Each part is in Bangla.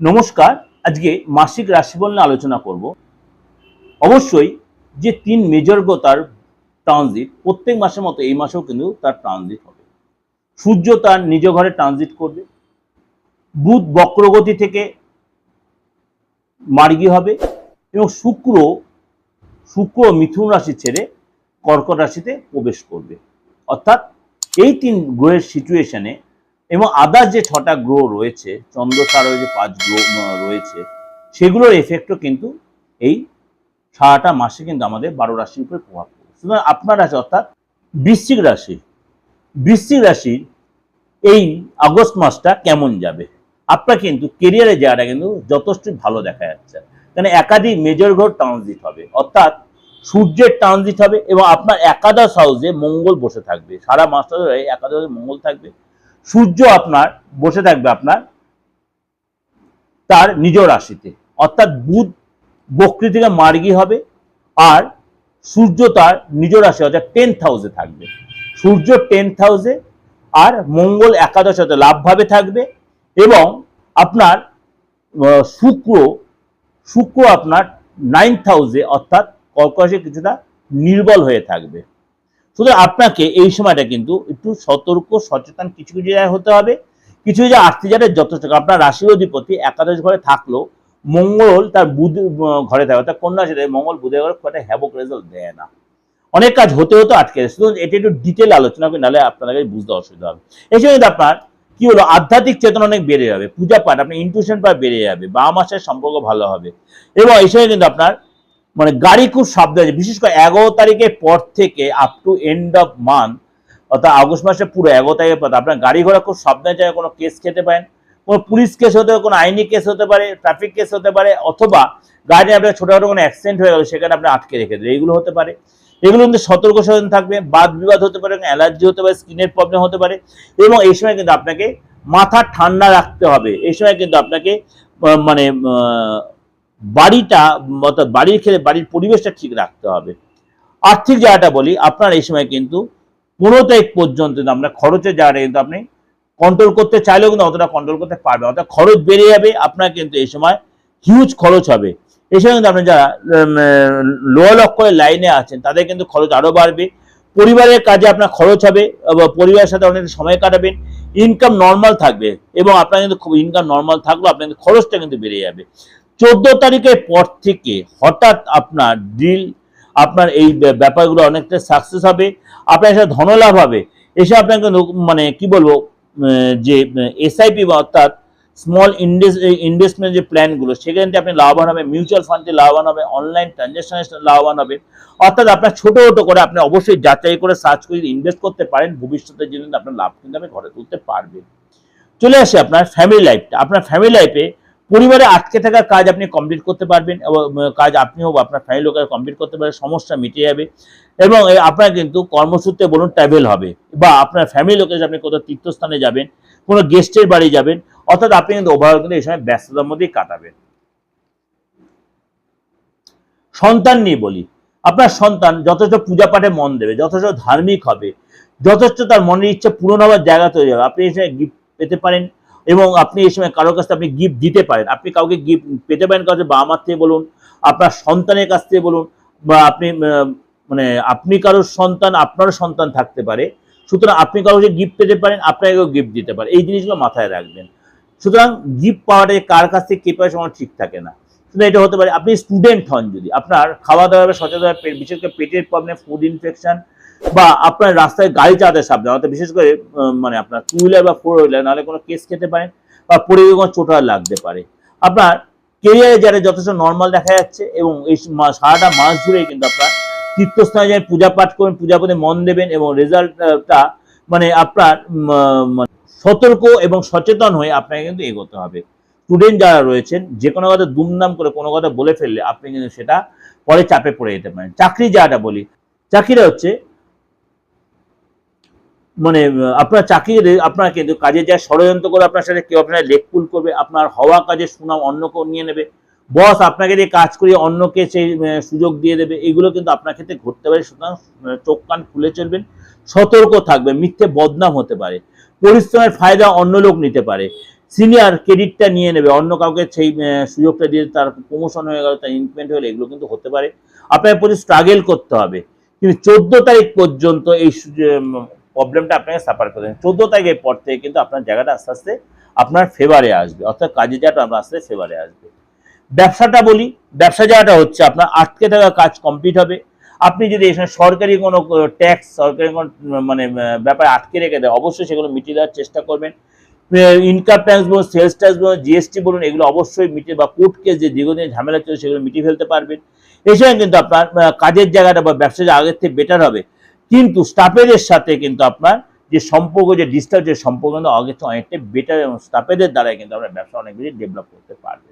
নমস্কার, আজকে মাসিক রাশিফল নিয়ে আলোচনা করব। অবশ্যই যে তিন মেজর তার ট্রানজিট প্রত্যেক মাসের মতো এই মাসেও কিন্তু তার ট্রানজিট হবে। সূর্য তার নিজ ঘরে ট্রানজিট করবে। বুধ বক্রগতি থেকে মার্গী হবে এবং শুক্র শুক্র মিথুন রাশি ছেড়ে কর্কট রাশিতে প্রবেশ করবে। অর্থাৎ এই তিন গ্রহের সিচুয়েশনে এবং আদার যে ছটা গ্রহ রয়েছে, চন্দ্র তারও যে পাঁচ গ্রহ রয়েছে, সেগুলোর এফেক্টও কিন্তু এই সারাটা মাসে কিন্তু আমাদের বারো রাশির উপরে প্রভাব পড়বে। সুতরাং আপনার রাশি অর্থাৎ বৃশ্চিক রাশি, বৃশ্চিক রাশির এই আগস্ট মাসটা কেমন যাবে? আপনার কিন্তু কেরিয়ারের জায়গাটা কিন্তু যথেষ্ট ভালো দেখা যাচ্ছে। কারণ একাধিক মেজর গ্রহ ট্রানজিট হবে, অর্থাৎ সূর্যের ট্রানজিট হবে এবং আপনার একাদশ হাউসে মঙ্গল বসে থাকবে। সারা মাসটা ধরে একাদশ মঙ্গল থাকবে। সূর্য আপনার, বসে থাকবে আপনার, তার নিজ রাশিতে। অর্থাৎ বুধ বক্রি থেকে মার্গী হবে, আর সূর্য তার নিজ রাশি অর্থাৎ টেন্থ হাউসে থাকবে। সূর্য টেন্থ হাউসে আর মঙ্গল একাদশ হাউসে লাভভাবে থাকবে, এবং আপনার শুক্র শুক্র আপনার নাইন্থ হাউসে অর্থাৎ কর্কশে কিছুটা নির্বল হয়ে থাকবে। সুতরাং আপনাকে এই সময়টা কিন্তু একটু সতর্ক, সচেতন কিছু কিছু জায়গায় হতে হবে। কিছু কিছু আর্থিক জায়গায় যথেষ্ট আপনার রাশির অধিপতি একাদশ ঘরে থাকলেও মঙ্গল তার বুধ ঘরে থাকে। অর্থাৎ কন্যা রাশিতে মঙ্গল বুধের ঘরে খুব একটা হ্যাবক রেজাল্ট দেয় না। অনেক কাজ হতে হতে আটকে যায় শুধু এটা একটু ডিটেল আলোচনা করে নাহলে আপনাদের বুঝতে অসুবিধা হবে। এই সময় আপনার কি হলো? আধ্যাত্মিক চেতনা অনেক বেড়ে যাবে। পূজা পাঠ, আপনার ইনটিউশন পাঠ বেড়ে যাবে। বা মাসের সম্পর্ক ভালো হবে। এবং এই সময় কিন্তু আপনার মানে গাড়ি খুব সাবধানে বিশেষ করে এগারো তারিখের পর থেকে up to end of month অর্থাৎ আগস্ট মাসে পুরো এগারো তারিখের পর, আপনার গাড়ি ঘোড়া খুব সাবধানে যায় কোনো কেস খেতে পারেন। কোনো পুলিশ কেস হতে পারে, কোনো আইনি কেস হতে পারে ট্রাফিক কেস হতে পারে, অথবা গাড়ি আপনার ছোটোখাটো কোনো অ্যাক্সিডেন্ট হয়ে গেল, সেখানে আপনি আটকে রেখে দেবেন এইগুলো হতে পারে। এগুলো কিন্তু সতর্ক সচেতন থাকবে, বাদ বিবাদ হতে পারে অ্যালার্জি হতে পারে স্কিনের প্রবলেম হতে পারে, এবং এই সময় কিন্তু আপনাকে মাথা ঠান্ডা রাখতে হবে। এই সময় কিন্তু আপনাকে মানে বাড়িটা অর্থাৎ বাড়ির খেলে বাড়ির পরিবেশটা ঠিক রাখতে হবে। আর্থিক জায়গাটা বলি, আপনার এই সময় কিন্তু পনেরো তারিখ পর্যন্ত আপনার খরচের জায়গাটা কিন্তু আপনি কন্ট্রোল করতে চাইলেও কিন্তু অতটা কন্ট্রোল করতে পারবে অর্থাৎ খরচ বেড়ে যাবে, আপনার কিন্তু এই সময় হিউজ খরচ হবে। এই সময় কিন্তু আপনি যারা লোয়ার লক্ষ্যের লাইনে আছেন, তাদের কিন্তু খরচ আরও বাড়বে। পরিবারের কাজে আপনার খরচ হবে পরিবারের সাথে অনেক সময় কাটাবেন। ইনকাম নর্মাল থাকবে, এবং আপনার কিন্তু খুব ইনকাম নর্মাল থাকলেও আপনার কিন্তু খরচটা কিন্তু বেড়ে যাবে। চোদ্দ তারিখের পর থেকে হঠাৎ আপনার ডিল আপনার এই ব্য- ব্যাপারগুলো অনেকটা সাকসেস হবে, আপনার সাথে ধনলাভ হবে। এসে আপনার কিন্তু মানে কি বলব যে এসআইপি বা অর্থাৎ স্মল ইনভেস্টমেন্ট যে প্ল্যানগুলো সেখান আপনি লাভবান হবে মিউচুয়াল ফান্ডে লাভবান হবে অনলাইন ট্রানজ্যাকশনে লাভবান হবে অর্থাৎ আপনার ছোট ছোট করে আপনি অবশ্যই যাচাই করে সার্চ করে ইনভেস্ট করতে পারেন ভবিষ্যতের জন্য আপনার লাভ কিন্তু আপনি ঘরে তুলতে পারবেন। চলে আসে আপনার ফ্যামিলি লাইফটা আপনার ফ্যামিলি লাইফে পরিবারে আটকে থাকা কাজ আপনি কমপ্লিট করতে পারবেন এবং কাজ আপনিও আপনার ফ্যামিলি লোকের কমপ্লিট করতে পারবেন, সমস্যা মিটে যাবে। এবং আপনার কিন্তু কর্মসূত্রে বলুন ট্রাভেল হবে বা আপনার ফ্যামিলি লোকের আপনি কোথাও তীর্থস্থানে যাবেন, কোনো গেস্টের বাড়ি যাবেন, অর্থাৎ আপনি কিন্তু ওভারঅল কিন্তু এই সময় ব্যস্ততার মধ্যেই কাটাবেন। সন্তান নিয়ে বলি, আপনার সন্তান যথেষ্ট পূজা পাঠে মন দেবে, যথেষ্ট ধার্মিক হবে, যথেষ্ট তার মনের ইচ্ছা পূরণ হওয়ার জায়গা তৈরি হবে। আপনি সময় গিফট পেতে পারেন এবং আপনি এই সময় কারোর কাছ আপনি গিফট দিতে পারেন। আপনি কাউকে গিফট পেতে পারেন কাউকে বাবা মার থেকে বলুন, আপনার সন্তানের কাছ থেকে বলুন, বা আপনি মানে আপনি কারোর সন্তান, আপনারও সন্তান থাকতে পারে। সুতরাং আপনি কাউকে গিফট পেতে পারেন, আপনাকেও গিফট দিতে পারেন এই জিনিসগুলো মাথায় রাখবেন। সুতরাং গিফট পাওয়াটা কার কাছ থেকে, কে পায় সময় ঠিক থাকে না। শুধু এটা হতে পারে, আপনি স্টুডেন্ট হন যদি, আপনার খাওয়া দাওয়া সচেতন বিশেষ করে পেটের প্রবলেম ফুড ইনফেকশন বা আপনার রাস্তায় গাড়ি চালাতে সাবধান অর্থাৎ বিশেষ করে মানে আপনার টু হুইলার বা ফোর হুইলার নাহলে কোনো কেস খেতে পারেন বা পড়ে গিয়ে কোনো চোট লাগতে পারে। আপনার কেরিয়ারে যারা যথেষ্ট নর্মাল দেখা যাচ্ছে এবং এই সারাটা মাস জুড়েই কিন্তু আপনার তীর্থস্থানে যায় পূজা পাঠ করবেন পূজা পাঠে মন দেবেন এবং রেজাল্টটা মানে আপনার মানে সতর্ক এবং সচেতন হয়ে আপনাকে কিন্তু এগোতে হবে। স্টুডেন্ট যারা রয়েছেন, যে কোনো কথা দুমদাম করে কোনো কথা বলে ফেললে আপনি কিন্তু সেটা পরে চাপে পড়ে যেতে পারেন। চাকরি যাটা বলি, চাকরিটা হচ্ছে মানে আপনার চাকরি আপনার কিন্তু কাজে যায়, ষড়যন্ত্র করে আপনার সাথে কেউ আপনার লেকপুল করবে, আপনার হওয়া কাজে সুনাম অন্য কেউ নিয়ে নেবে, বস আপনাকে দিয়ে কাজ করিয়ে অন্যকে সেই সুযোগ দিয়ে দেবে, এগুলো কিন্তু আপনার ক্ষেত্রে ঘটতে পারে, সুতরাং চোখ কান খুলে চলবেন, সতর্ক থাকবে মিথ্যে বদনাম হতে পারে, পরিশ্রমের ফায়দা অন্য লোক নিতে পারে, সিনিয়র ক্রেডিটটা নিয়ে নেবে, অন্য কাউকে সেই সুযোগটা দিয়ে তার প্রমোশন হয়ে গেল, তার ইনক্রিমেন্ট হয়ে গেলো, এগুলো কিন্তু হতে পারে আপনাকে প্রচুর স্ট্রাগল করতে হবে, কিন্তু চোদ্দ তারিখ পর্যন্ত এই প্রবলেমটা আপনাকে সাফার করতে হবে চোদ্দ তারিখের পর থেকে কিন্তু আপনার জায়গাটা আস্তে আস্তে আপনার ফেভারে আসবে। অর্থাৎ কাজের জায়গাটা আপনার আস্তে ফেভারে আসবে। ব্যবসাটা বলি, ব্যবসা জায়গাটা হচ্ছে আপনার আটকে থাকা কাজ কমপ্লিট হবে। আপনি যদি এখানে সরকারি কোনো ট্যাক্স সরকারি কোনো মানে ব্যাপারে আটকে রেখে দেয় অবশ্যই সেগুলো মিটিয়ে দেওয়ার চেষ্টা করবেন। ইনকাম ট্যাক্স বলুন সেলস ট্যাক্স বলুন জিএসটি বলুন, এগুলো অবশ্যই মিটিয়ে বা কোর্ট কেস যে দীর্ঘদিন ঝামেলা চলছে সেগুলো মিটিয়ে ফেলতে পারবেন। এছাড়া কিন্তু আপনার কাজের জায়গাটা বা ব্যবসা আগের থেকে বেটার হবে। কিন্তু স্টাফেদের সাথে কিন্তু আপনার যে সম্পর্ক, যে ডিস্টার্ব যে সম্পর্ক কিন্তু থেকে অনেকটাই বেটার এবং স্টাফেদের দ্বারাই কিন্তু আপনার ব্যবসা অনেক বেশি ডেভেলপ করতে পারবে।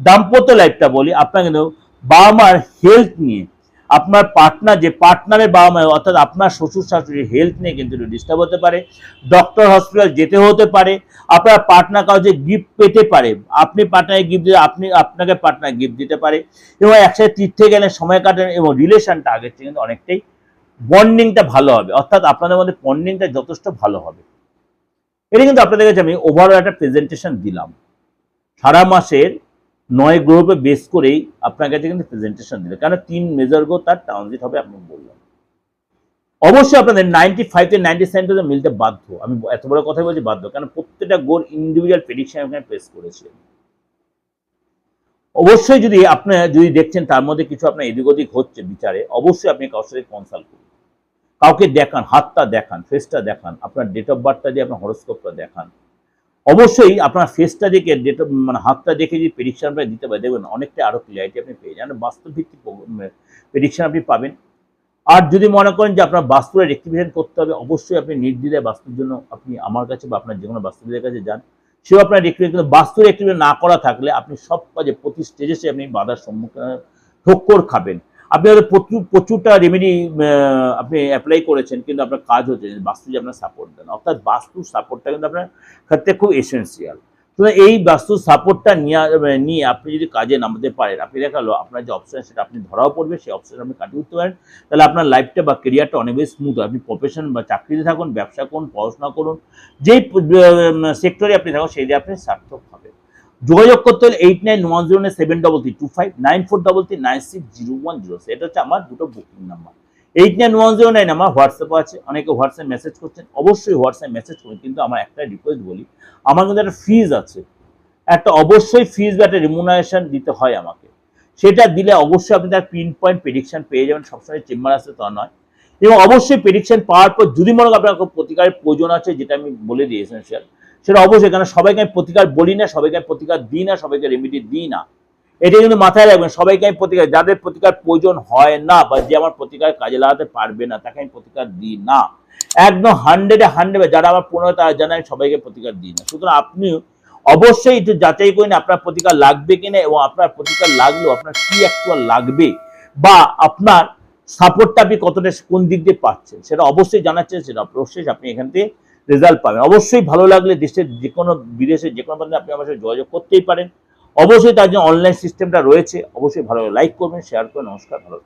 দাম্পত্য লাইফটা বলি, আপনার কিন্তু বাবা মার হেলথ নিয়ে, আপনার পার্টনার যে পার্টনারের বাবা মা অর্থাৎ আপনার শ্বশুর, শাশুড়ির হেলথ নিয়ে কিন্তু একটু ডিস্টার্ব হতে পারে ডক্টর হসপিটাল যেতে হতে পারে, আপনার পার্টনার কাউকে গিফট পেতে পারে, আপনি পার্টনারে গিফট দিতে আপনি, আপনাকে পার্টনার গিফট দিতে পারে, এবং একসাথে তীর্থে গেলে সময় কাটান এবং রিলেশনটা আগের থেকে কিন্তু অনেকটাই বন্ডিংটা ভালো হবে। অর্থাৎ আপনাদের মধ্যে বন্ডিংটা যথেষ্ট ভালো হবে। এটা কিন্তু আপনাদের কাছে আমি ওভারঅল একটা প্রেজেন্টেশন দিলাম। সারা মাসের নয় গ্রুপে বেস করেই আপনার কাছে কিন্তু প্রেজেন্টেশন দিলে কারণ তিন মেজর গ্রো তার ট্রানজিট হবে আপনি বললাম অবশ্যই আপনাদের নাইনটি ফাইভ থেকে নাইনটি সেভেন পর্যন্ত মিলতে বাধ্য। আমি এত বড় কথা বলছি বাধ্য। কারণ প্রত্যেকটা গোর ইন্ডিভিজুয়াল প্রেডিকশন এখানে প্রেস করেছে। অবশ্যই যদি আপনি যদি দেখছেন তার মধ্যে কিছু আপনার এদিক ওদিক হচ্ছে বিচারে, অবশ্যই আপনি কারোর সাথে কনসাল্ট করুন। কাউকে দেখান, হাতটা দেখান ফেসটা দেখান, আপনার ডেট অফ বার্থটা দিয়ে আপনার হরস্কোপটা দেখান। অবশ্যই আপনার ফেসটা দেখে ডেট অফ মানে হাতটা দেখে যদি প্রেডিকশনটা দিতে পারে, দেখবেন অনেকটা আরও ক্লিয়ারিটি আপনি পেয়ে যান। বাস্তব ভিত্তিক প্রেডিকশন আপনি পাবেন। আর যদি মনে করেন যে আপনার বাস্তুর রেক্টিফিকেশন করতে হবে, অবশ্যই আপনি নির্দ্বিধায় বাস্তুর জন্য আপনি আমার কাছে বা আপনার যে কোনো বাস্তুবিদের কাছে যান। সেও আপনার রেক্টিফিকেশন কিন্তু বাস্তুর রেক্টিফিকেশন না করা থাকলে আপনি সব কাজে প্রতি স্টেজে আপনি বাধার সম্মুখীন, ঠক্কর খাবেন। আপনি হয়তো প্রচুর, প্রচুরটা রেমেডি আপনি অ্যাপ্লাই করেছেন, কিন্তু আপনার কাজ হচ্ছে বাস্তু যে আপনার সাপোর্ট দেন। অর্থাৎ বাস্তুর সাপোর্টটা কিন্তু আপনার ক্ষেত্রে খুব এসেন্সিয়াল তো এই বাস্তুর সাপোর্টটা নিয়ে নিয়ে আপনি যদি কাজে নামাতে পারেন, আপনি দেখাল, আপনার যে অপশন সেটা আপনি ধরাও পড়বে, সেই অপশন আপনি কাটিয়ে উঠতে পারেন। তাহলে আপনার লাইফটা বা কেরিয়ারটা অনেক বেশি স্মুথ হয়। আপনি প্রফেশন বা চাকরিতে থাকুন, ব্যবসা করুন, পড়াশোনা করুন, যেই সেক্টরে আপনি থাকুন সেই আপনি সার্থক হবে যোগাযোগ করতে হলে eight nine one zero nine seven double three two five nine four double three nine six zero one zero এটা হচ্ছে আমার দুটো booking number eight nine one zero nine আমার হোয়াটসঅ্যাপ আছে। অনেকে হোয়াটসঅ্যাপ মেসেজ করছেন। অবশ্যই হোয়াটসঅ্যাপ মেসেজ করুন। কিন্তু আমার একটা রিকোয়েস্ট বলি, আমার কিন্তু একটা ফিজ আছে। একটা অবশ্যই ফিজ বা একটা রিমুনারেশন দিতে হয় আমাকে। সেটা দিলে অবশ্যই আপনি তার পিন পয়েন্ট প্রেডিকশন পেয়ে যাবেন। সবসময় চেম্বার আসতে তা নয়। এবং অবশ্যই প্রেডিকশন পাওয়ার পর যদি মনে আপনার প্রতিকারের প্রয়োজন আছে, যেটা আমি বলে দিই এসেন্সিয়াল সেটা অবশ্যই কারণ সবাইকে আমি প্রতিকার বলি না, সবাইকে আমি প্রতিকার দিই না, সবাইকে রেমিডি দিই না। এটা কিন্তু মাথায় রাখবেন, সবাইকে আমি প্রতিকার, যাদের প্রতিকার প্রয়োজন হয় না বা যে আমার প্রতিকার কাজে লাগাতে পারবে না, তাকে আমি প্রতিকার দিই না। একদম হান্ড্রেডে হান্ড্রেড যারা আমার পনেরো তারা জানে আমি সবাইকে প্রতিকার দিই না। সুতরাং আপনিও অবশ্যই একটু যাচাই করে নিন, আপনার প্রতিকার লাগবে কিনা এবং আপনার প্রতিকার লাগলেও আপনার কি অ্যাকচুয়াল লাগবে বা আপনার সাপোর্টটা আপনি কতটা কোন দিক দিয়ে পাচ্ছেন, সেটা অবশ্যই জানার সেটা অবশ্যই আপনি এখান থেকে রেজাল্ট পাবেন অবশ্যই ভালো লাগলে দেশের যে কোনো বিদেশে যে কোনো ধরনের আপনি আমার সাথে যোগাযোগ করতেই পারেন অবশ্যই তার জন্য অনলাইন সিস্টেমটা রয়েছে, অবশ্যই ভালো লাইক করবেন শেয়ার করবেন, নমস্কার, ভালো।